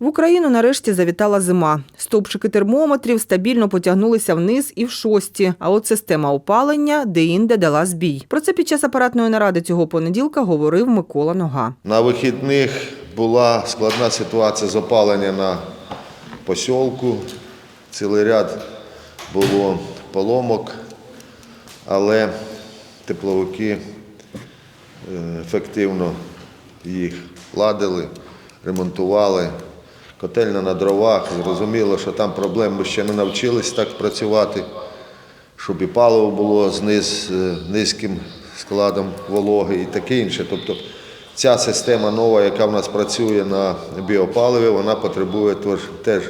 В Україну нарешті завітала зима. Стовпчики термометрів стабільно потягнулися вниз і в шості. А от система опалення деінде дала збій. Про це під час апаратної наради цього понеділка говорив Микола Нога. На вихідних була складна ситуація з опаленням на посілку. Цілий ряд було поломок, але тепловики е, ефективно їх ладили, ремонтували. Котельня на дровах. Зрозуміло, що там проблем ми ще не навчились так працювати, щоб і паливо було з низ, е, низьким складом вологи і таке інше. Тобто ця система нова, яка в нас працює на біопаливі, вона потребує теж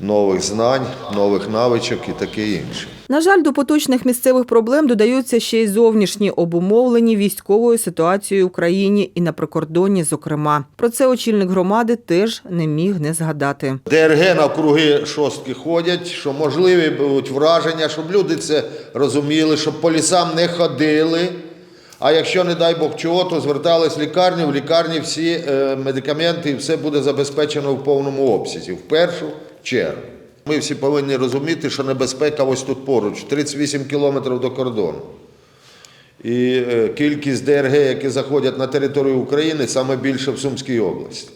нових знань, нових навичок і таке інше. На жаль, до поточних місцевих проблем додаються ще й зовнішні, обумовлені військовою ситуацією в країні і на прикордонні, зокрема. Про це очільник громади теж не міг не згадати. ДРГ навкруги шостки ходять, що можливі будуть враження, щоб люди це розуміли, щоб по лісам не ходили. А якщо, не дай Бог чого, то звертались в лікарню, в лікарні всі е, медикаменти і все буде забезпечено в повному обсязі, в першу чергу. Ми всі повинні розуміти, що небезпека ось тут поруч, 38 кілометрів до кордону. І е, кількість ДРГ, які заходять на територію України, саме більше в Сумській області.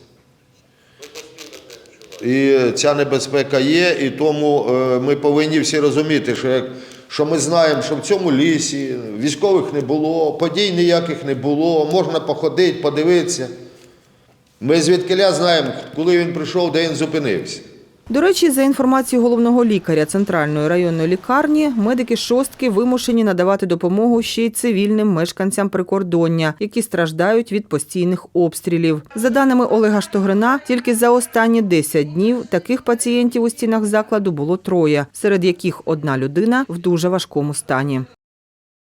І ця небезпека є, і тому е, ми повинні всі розуміти, що, як, що ми знаємо, що в цьому лісі військових не було, подій ніяких не було, можна походити, подивитися. Ми звідкиля знаємо, коли він прийшов, де він зупинився. До речі, за інформацією головного лікаря центральної районної лікарні, медики шостки вимушені надавати допомогу ще й цивільним мешканцям прикордоння, які страждають від постійних обстрілів. За даними Олега Штогрина, тільки за останні 10 днів таких пацієнтів у стінах закладу було троє, серед яких одна людина в дуже важкому стані.